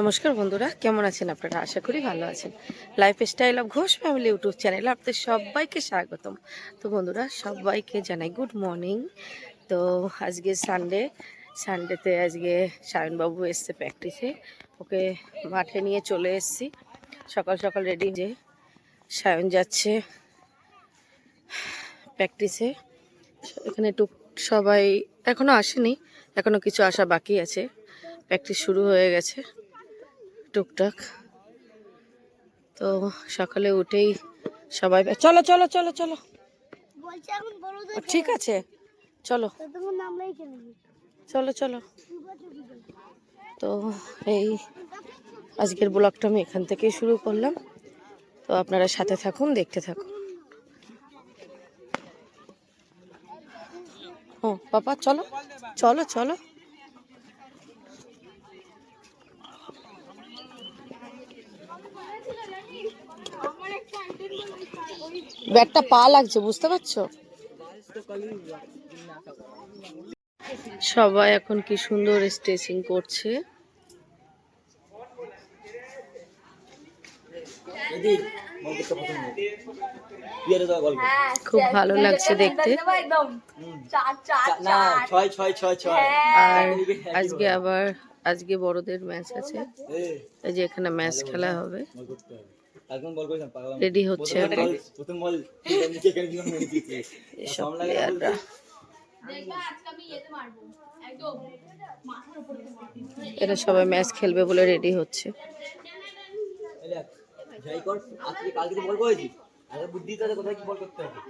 নমস্কার বন্ধুরা, কেমন আছেন আপনারা? আশা করি ভালো আছেন। Lifestyle of Ghosh family YouTube চ্যানেলে আপনাদের সবাইকে স্বাগতম। তো বন্ধুরা, সবাইকে জানাই গুড মর্নিং তো আজকে সানডে সানডেতে আজকে সায়নবাবু এসছে প্র্যাকটিসে ওকে মাঠে নিয়ে চলে এসেছি। সকাল সকাল রেডি যে সায়ন যাচ্ছে প্র্যাকটিসে এখানে টুক সবাই এখনও আসেনি, এখনও কিছু আসা বাকি আছে। প্র্যাকটিস শুরু হয়ে গেছে। টুকটাক। তো সকালে উঠেই সবাই চলো চলো চলো চলো। ঠিক আছে। চলো। চলো চলো। তো এই আজকের ব্লগটা আমি এখান থেকেই শুরু করলাম। তো আপনারা সাথে থাকুন দেখতে থাকুন। ও পাপা চলো চলো চলো। ব্যাগটা পা লাগছে, বুঝতে পারছ? সবাই এখন কি সুন্দর স্ট্রেচিং করছে। খুব ভালো লাগছে দেখতে। আর আজকে আবার, আজকে বড়দের ম্যাচ আছে। এই যে এখানে ম্যাচ খেলা হবে। রেডি হচ্ছে। এসব প্লেয়াররা এরা সবাই ম্যাচ খেলবে বলে রেডি হচ্ছে। হবে?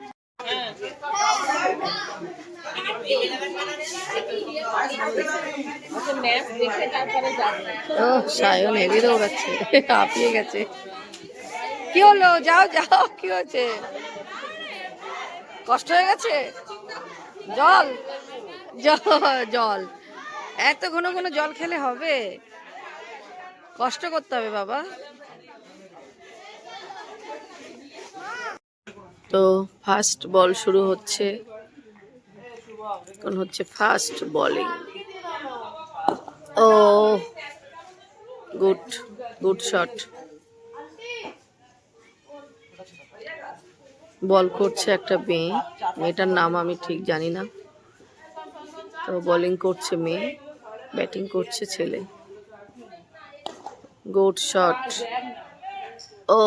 ও সায়ন হেভি দৌড়াচ্ছে হাঁপিয়ে গেছে। কি হলো? যাও যাও, কি হয়েছে? কষ্ট হয়ে গেছে? জল? জল এত ঘন ঘন জল খেলে হবে? কষ্ট করতে হবে, বাবা। তো ফার্স্ট বল শুরু হচ্ছে। এখন হচ্ছে first bowling. Oh, good good shot. Ball করছে একটা মেয়ে। মেয়েটার নাম আমি ঠিক জানি না। তো বলিং করছে মেয়ে। ব্যাটিং করছে ছেলে। গুড শট ও।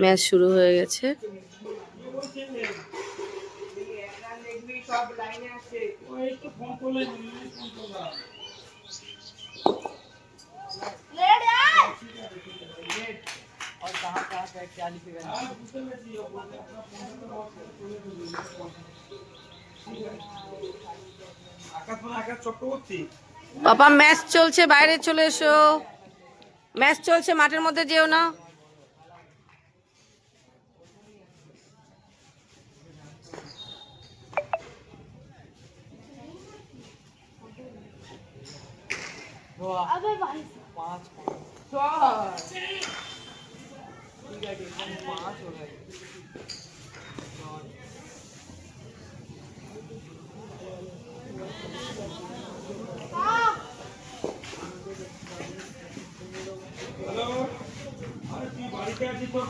ম্যাচ শুরু হয়ে গেছে। বাবা ম্যাচ চলছে বাইরে চলে এসো। ম্যাচ চলছে মাঠের মধ্যে যেও না। আবে ভাই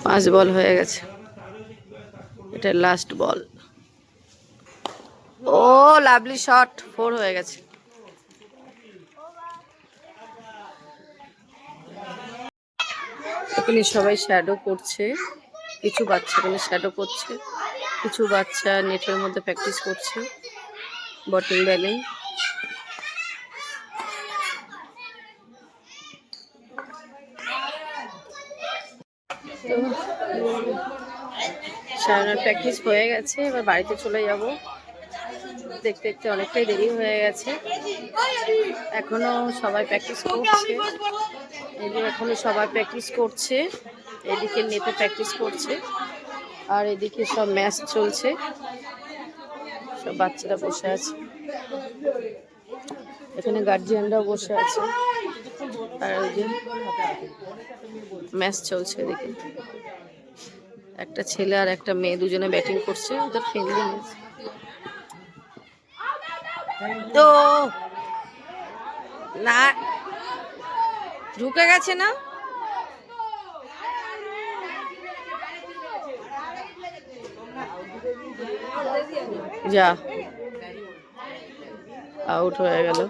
পাঁচ বল হয়ে গেছে। এটা last ball oh lovely shot four হয়ে গেছে। এখানে সবাই শ্যাডো করছে। কিছু বাচ্চা এখানে শ্যাডো করছে। কিছু বাচ্চা নেটের মধ্যে প্র্যাকটিস করছে। বটিং ব্যালিং প্র্যাকটিস হয়ে গেছে, এবার বাড়িতে চলে যাব। দেখতে দেখতে অনেকটাই দেরি হয়ে গেছে। এখনও সবাই প্র্যাকটিস করছে। যে এখনও সবাই প্র্যাকটিস করছে। এদিকে নেতে প্র্যাকটিস করছে। আর এদিকে সব ম্যাচ চলছে। সব বাচ্চারা বসে আছে। এখানে গার্জিয়ানরাও বসে আছে। আর ওই যে ম্যাচ চলছে এদিকে। একটা ছেলে আর একটা মেয়ে দুজনে ব্যাটিং করছে। ওদের ফ্রেন্ডলি ম্যাচ তো না ঢুকে গেছে না? যা। আউট হয়ে গেল।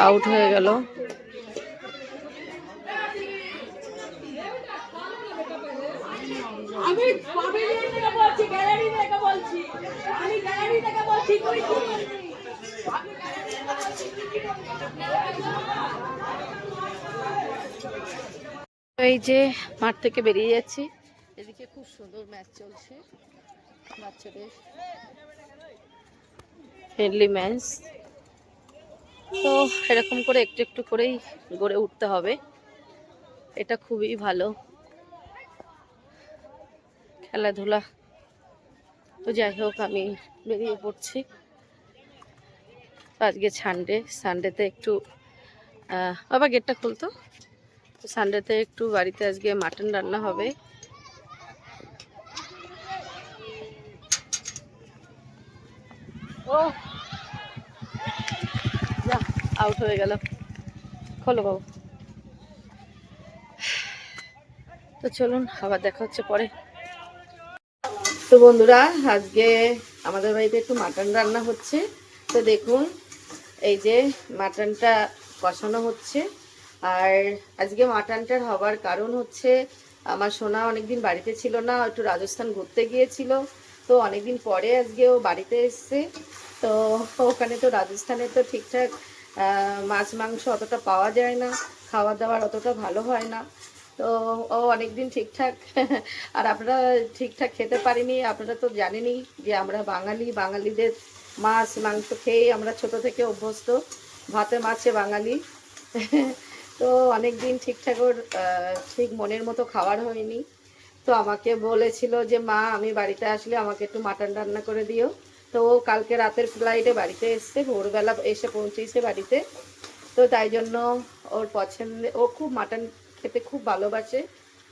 আউট হয়ে গেল আমি পাবেলিয়ন থেকে বলছি গ্যালারি থেকে বলছি আমি গ্যালারি থেকে বলছি তুই কি তো এই যে মাঠ থেকে বেরিয়ে যাচ্ছি। এদিকে খুব সুন্দর ম্যাচ চলছে। বাচ্চাদের ফ্রেন্ডলি ম্যাচ তো এরকম করে একটু একটু করেই গড়ে উঠতে হবে। এটা খুবই ভালো। খেলাধুলা। তো যাই হোক, আমি বেরিয়ে পড়ছি। আজকে সানডে সানডেতে একটু বাবা গেটটা খুলতো তো সানডেতে একটু বাড়িতে আজকে মাটন রান্না হবে। ও, যা আউট হয়ে গেল। খোলো বাবু। তো চলুন, আবার দেখা হচ্ছে পরে। তো বন্ধুরা, আজকে আমাদের বাড়িতে একটু মাটন রান্না হচ্ছে। তো দেখুন, এই যে মাটনটা কষানো হচ্ছে। আর আজকে মাটনটার হবার কারণ হচ্ছে, আমার সোনা অনেকদিন বাড়িতে ছিল না, একটু রাজস্থান ঘুরতে গিয়েছিল। তো অনেকদিন পরে আজকে ও বাড়িতে এসছে। তো ওখানে তো রাজস্থানে তো ঠিকঠাক মাছ, মাংস অতটা পাওয়া যায় না খাওয়া দাওয়ার অতটা ভালো হয় না। তো ও অনেকদিন ঠিকঠাক, আর আপনারা ঠিকঠাক খেতে পারিনি, আপনারা তো জানেনই যে আমরা বাঙালি, বাঙালিদের মাছ, মাংস খেয়েই আমরা ছোট থেকে অভ্যস্ত, ভাতে, মাছে বাঙালি। তো অনেক দিন ঠিকঠাক ওর ঠিক মনের মতো খাবার হয়নি। তো আমাকে বলেছিল যে, মা, আমি বাড়িতে আসলে আমাকে একটু মাটন রান্না করে দিও। তো ও কালকে রাতের ফ্লাইটে বাড়িতে এসছে, ভোরবেলা এসে পৌঁছেছে বাড়িতে। তো তাই জন্য ওর পছন্দের ও খুব মাটন খেতে খুব ভালোবাসে।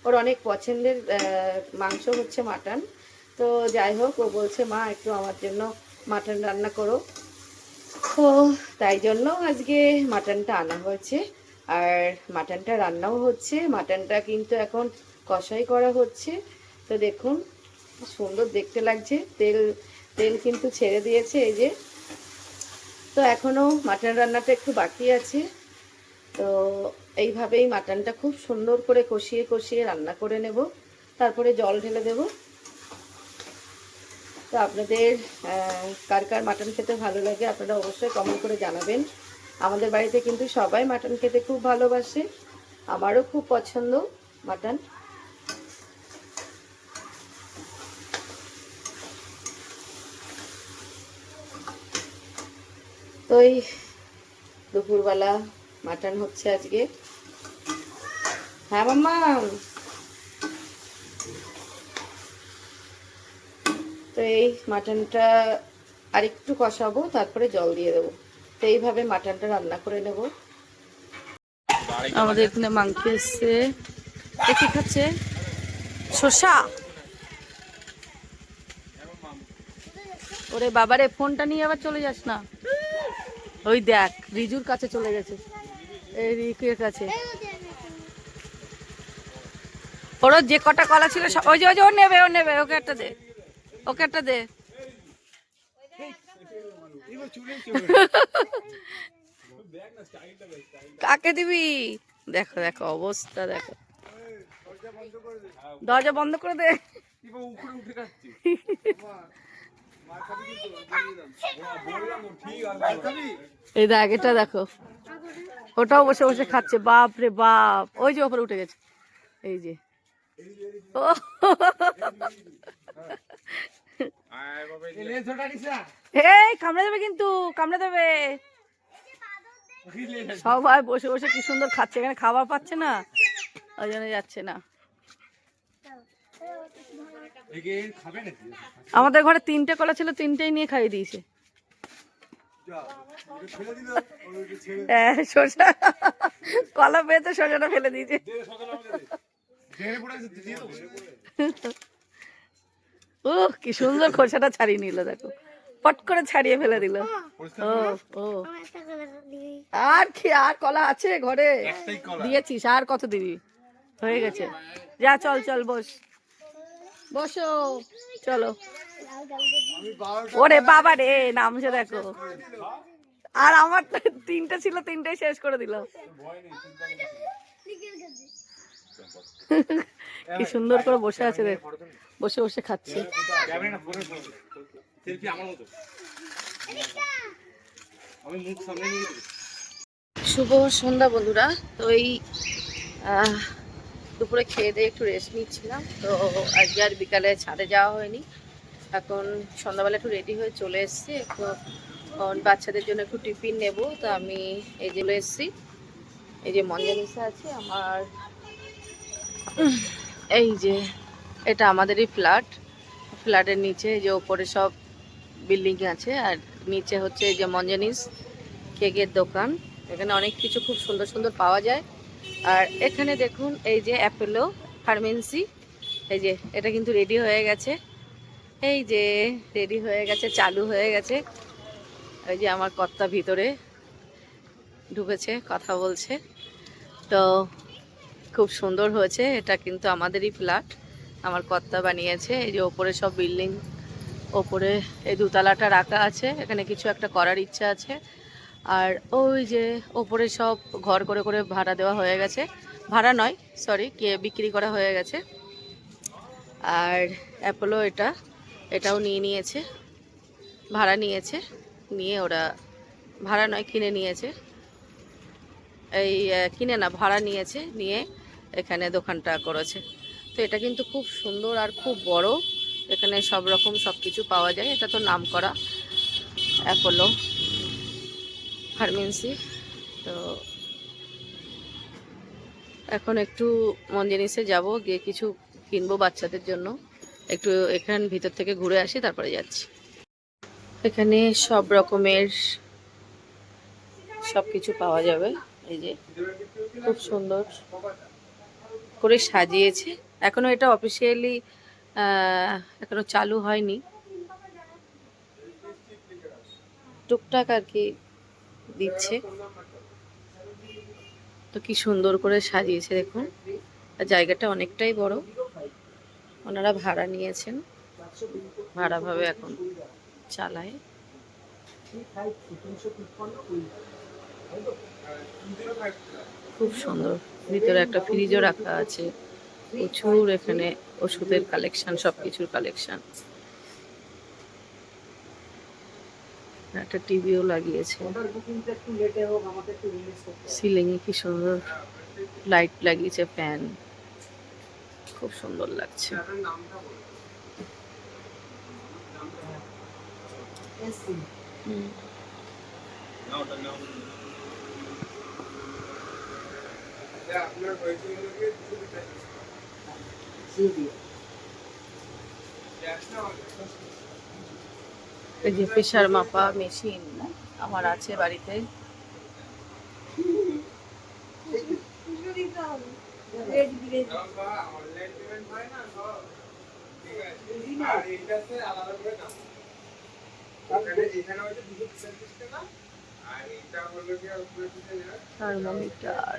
ওর অনেক পছন্দের মাংস হচ্ছে মাটন। তো যাই হোক, ও বলছে, মা, একটু আমার জন্য মাটন রান্না করো। তো তাই জন্য আজকে মাটনটা আনা হয়েছে। আর মাটনটা রান্নাও হচ্ছে। মাটনটা কিন্তু এখন কষাই করা হচ্ছে। তো দেখুন, সুন্দর দেখতে লাগছে। তেল তেল কিন্তু ছেড়ে দিয়েছে এই যে। তো এখনও মাটন রান্নাটা একটু বাকি আছে। তো এইভাবেই মাটনটা খুব সুন্দর করে কষিয়ে কষিয়ে রান্না করে নেব। তারপরে জল ঢেলে দেব। তো আপনাদের কার কার মাটন খেতে ভালো লাগে আপনারা অবশ্যই কমেন্ট করে জানাবেন। আমাদের বাড়িতে কিন্তু সবাই মাটন খেতে খুব ভালোবাসে। আমারও খুব পছন্দ মাটন। তো এই দুপুরবেলা মাটন হচ্ছে আজকে। হ্যাঁ মাম্মা। তো এই মাটনটা আরেকটু কষাবো, তারপরে জল দিয়ে দেবো। তো এইভাবে মাটনটা রান্না করে নেব। আমাদের এখানে মাংস এসছে। কি খাচ্ছে? শসা? ওরে বাবারে, ফোনটা নিয়ে আবার চলে যাস না। ওই দেখ, রিজুর কাছে চলে গেছে। এই রিকুয়ের কাছে। ওর যে কটা কলা ছিল ওই যে ওই যে, ও নেবে ও নেবে, ওকে একটা দে। ওকে একটা দে। কাকে দিবি? দেখো দেখো অবস্থা দেখো। দরজা বন্ধ করে দে। এই দেখ এটা দেখো। ওটাও বসে বসে খাচ্ছে। বাপ রে বাপ। ওই যে ওপরে উঠে গেছে। এই যে। ও। এই কামড়ে দেবে কিন্তু কামড়ে দেবে। সবাই বসে বসে কি সুন্দর খাচ্ছে এখানে খাবার পাচ্ছে না। ওই জন্য যাচ্ছে না। আমাদের ঘরে তিনটে কলা ছিল তিনটেই নিয়ে খাইয়ে দিয়েছে। হ্যাঁ শসা। কলা পেয়েছে শসাটা ফেলে দিয়েছে। ও কি সুন্দর খোসাটা ছাড়িয়ে নিল দেখো। পট করে ছাড়িয়ে ফেলে দিল। ও ও আর কি আর কলা আছে ঘরে? দিয়েছিস আর কত দিবি? হয়ে গেছে। যা চল চল বস। বসো চলো। ওরে বাবা রে নামছে দেখো। আর আমার তো তিনটে ছিল তিনটেই শেষ করে দিল। কি সুন্দর করে বসে আছে দেখ বসে বসে খাচ্ছে। শুভ সন্ধ্যা বন্ধুরা। তো এই দুপুরে খেয়ে দিয়ে একটু রেস্ট নিচ্ছিলাম। তো আজকে আর বিকালে ছাদে যাওয়া হয়নি। এখন সন্ধ্যাবেলা একটু রেডি হয়ে চলে এসেছি। আহ, বাচ্চাদের জন্য একটু টিফিন নেব। তো আমি এই যে এসেছি। এই যে মঞ্জানিসা আছে আমার এই যে, এটা আমাদেরই ফ্ল্যাট। ফ্ল্যাটের নিচে যে ওপরে সব বিল্ডিং আছে, আর নিচে হচ্ছে যে মঞ্জানিস কেকের দোকান। এখানে অনেক কিছু খুব সুন্দর সুন্দর পাওয়া যায়। আর এখানে দেখুন এই যে অ্যাপেলো ফার্মেন্সি এই যে এটা কিন্তু রেডি হয়ে গেছে। এই যে রেডি হয়ে গেছে, চালু হয়ে গেছে। এই যে আমার কর্তা ভিতরে ঢুকেছে, কথা বলছে। তো খুব সুন্দর হয়েছে। এটা কিন্তু আমাদেরই ফ্ল্যাট। আমার কর্তা বানিয়েছে। এই যে ওপরে সব বিল্ডিং, ওপরে এই দুতলাটা রাখা আছে। এখানে কিছু একটা করার ইচ্ছা আছে। আর ওই যে ওপরে সব ঘর করে করে ভাড়া দেওয়া হয়ে গেছে। ভাড়া নয় সরি কে বিক্রি করা হয়ে গেছে। আর অ্যাপোলো এটা, এটাও নিয়ে নিয়েছে। ভাড়া নিয়েছে। নিয়ে ওরা ভাড়া নয়, কিনে নিয়েছে। এই কিনে না, ভাড়া নিয়েছে। নিয়ে এখানে দোকানটা করেছে। তো এটা কিন্তু খুব সুন্দর আর খুব বড়। এখানে সব রকম সব কিছু পাওয়া যায়। এটা তো নাম করা অ্যাপোলো ফার্মেন্সি তো এখন একটু মন জিনিসে যাব, গিয়ে কিছু কিনবো বাচ্চাদের জন্য। একটু এখান ভিতর থেকে ঘুরে আসি, তারপরে যাচ্ছি। এখানে সব রকমের সব কিছু পাওয়া যাবে। এই যে, খুব সুন্দর। করে সাজিয়েছে। এখনও এটা অফিসিয়ালি এখনও চালু হয়নি। টুকটাক আর কি দিচ্ছে। তো কি সুন্দর করে সাজিয়েছে দেখুন। জায়গাটা অনেকটাই বড়। ওনারা ভাড়া নিয়েছেন। ভাড়াভাবে এখন চালায়। খুব সুন্দর। ভিতরে একটা ফ্রিজও রাখা আছে। প্রচুর এখানে ওষুধের কালেকশন সব কিছুর কালেকশন একটা টিভিও লাগিয়েছে। সিলিং এ কি সুন্দর লাইট লাগিয়েছে ফ্যান খুব সুন্দর লাগছে। হুম। এই যে প্রেশার মাপা মেশিন আমার আছে বাড়িতে। থার্মোমিটার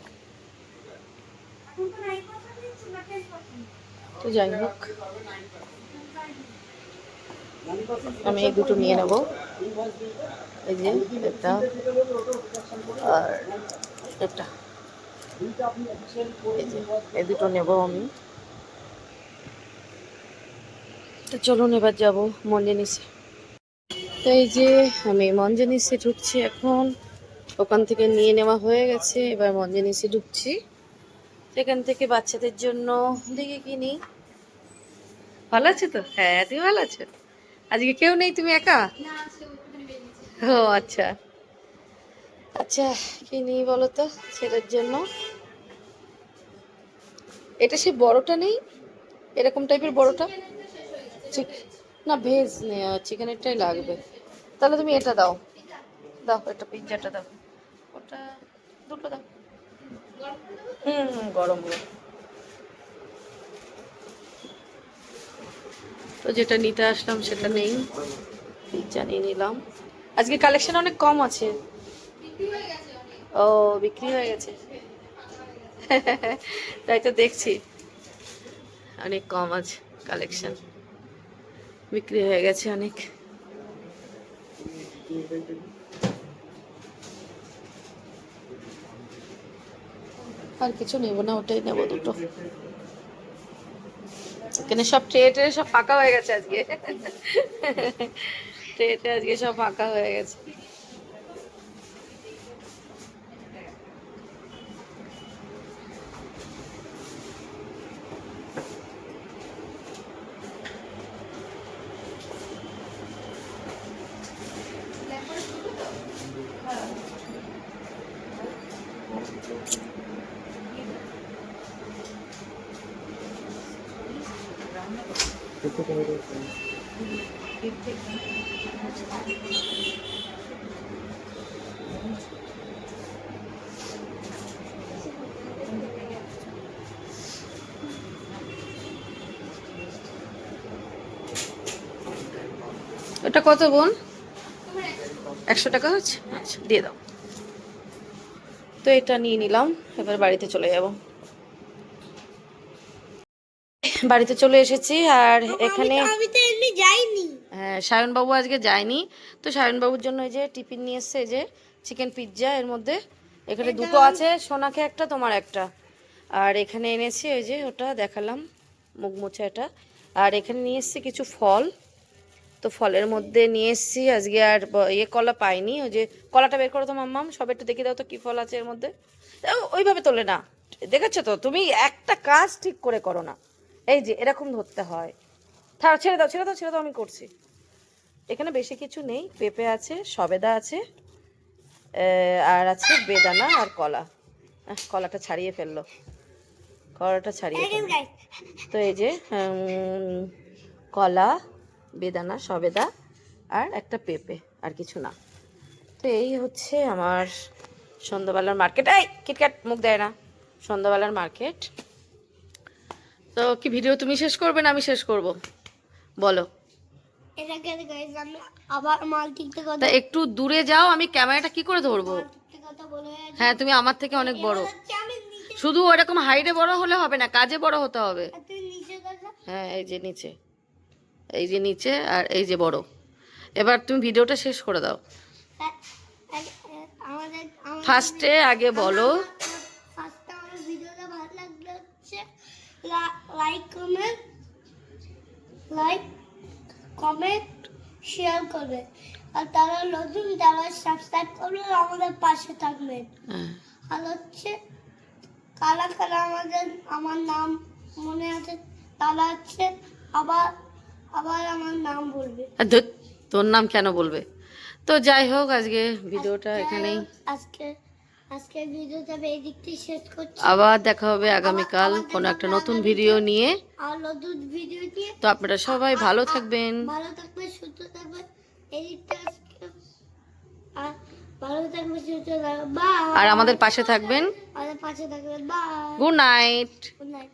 যাই হোক, আমি এই দুটো নিয়ে নেব। এই যে এটা আর এটা। এই দুটো নেব আমি। তো চলুন এবার যাব মঞ্জিনিসে। তো এই যে আমি মঞ্জনিসে ঢুকছি এখন। ওখান থেকে নিয়ে নেওয়া হয়ে গেছে, এবার মঞ্জনিসে ঢুকছি। সেখান থেকে বাচ্চাদের জন্য দেখে কি নিই ভালো আছে তো? হ্যাঁ তুমি ভালো আছো? আজকে কেউ নেই তুমি একা? ও আচ্ছা। আচ্ছা কি নিই বলো তো ছেলের জন্য? এটা সে বড়টা নেই? এরকম টাইপের বড়টা? ঠিক না ভেজ চিকেনেরটাই লাগবে। তাহলে তুমি এটা দাও। দাও এটা পিৎজাটা দাও। ওটা দুটো দাও। হুম হুম, গরম গরম। তো যেটা নিতে আসলাম সেটা নেই। পিৎজা নিয়ে নিলাম। আজকে কালেকশন অনেক কম আছে। ও, বিক্রি হয়ে গেছে। তাই তো দেখছি। অনেক কম আছে কালেকশন বিক্রি হয়ে গেছে অনেক। আর কিছু নেব না, ওটাই নেব দুটো। এখানে সব ট্রে ট্রে সব ফাঁকা হয়ে গেছে আজকে। ট্রে ট্রে আজকে সব ফাঁকা হয়ে গেছে। ওটা কত বোন? একশো টাকা হচ্ছে? আচ্ছা দিয়ে দাও। তো এটা নিয়ে নিলাম, এবার বাড়িতে চলে যাব। বাড়িতে চলে এসেছি আর এখানে হ্যাঁ সায়নবাবু আজকে যায়নি। তো সায়নবাবুর জন্য এই যে টিফিন নিয়ে এসছে এই যে চিকেন পিৎজা এর মধ্যে এখানে দুটো আছে সোনাকে একটা তোমার একটা। আর এখানে এনেছি ওই যে ওটা দেখালাম মুখ মোছা এটা। আর এখানে নিয়ে এসছি কিছু ফল। তো ফলের মধ্যে নিয়ে এসছি আজকে আর ইয়ে কলা পাইনি ওই যে কলাটা বের করো তো মাম্মাম সব একটু দেখে দাও তো কী ফল আছে এর মধ্যে। ওইভাবে তোলে না। দেখেছ তো তুমি একটা কাজ ঠিক করে করো না। এই যে এরকম ধরতে হয়। থাক ছেড়ে দাও ছেড়ে দাও ছেড়ে দাও আমি করছি। এখানে বেশি কিছু নেই পেঁপে আছে সবেদা আছে আর আছে বেদানা আর কলা। কলাটা ছাড়িয়ে ফেলল। কলাটা ছাড়িয়ে তো এই যে কলা বেদানা সবেদা আর একটা পেঁপে আর কিছু না। তো এই হচ্ছে আমার সন্ধ্যাবেলার মার্কেট এই কিটক্যাট মুখ দেয় না। সন্ধ্যাবেলার মার্কেট তো কি ভিডিও তুমি শেষ করবে না আমি শেষ করব? বলো। তা একটু দূরে যাও আমি ক্যামেরাটা কি করে ধরবো? হ্যাঁ তুমি আমার থেকে অনেক বড়। শুধু ওরকম হাইটে বড় হলে হবে না কাজে বড় হতে হবে। হ্যাঁ এই যে নিচে। এই যে নিচে আর এই যে বড়। এবার তুমি ভিডিওটা শেষ করে দাও। ফার্স্টে আগে বলো। Like comment like comment share করবে আর তারা নতুন তারা সাবস্ক্রাইব করবে আমাদের পাশে থাকবেন। হ্যাঁ। আর হচ্ছে কারা কারা আমাদের আমার নাম মনে আছে তারা হচ্ছে আবার আবার আমার নাম বলবে। তোর নাম কেন বলবে? তো যাই হোক আজকে ভিডিওটা এখানেই। আজকে আজকে ভিডিওটা আমি থেকে শেষ করছি। আবার দেখা হবে আগামীকাল কোনো একটা নতুন ভিডিও নিয়ে। আর নতুন ভিডিও নিয়ে। তো আপনারা সবাই ভালো থাকবেন। ভালো থাকবেন সুস্থ থাকবেন। আর ভালো থাকবেন সুস্থ থাকবেন। বাই আর আমাদের পাশে থাকবেন। আমাদের পাশে থাকবেন। Bye good night good night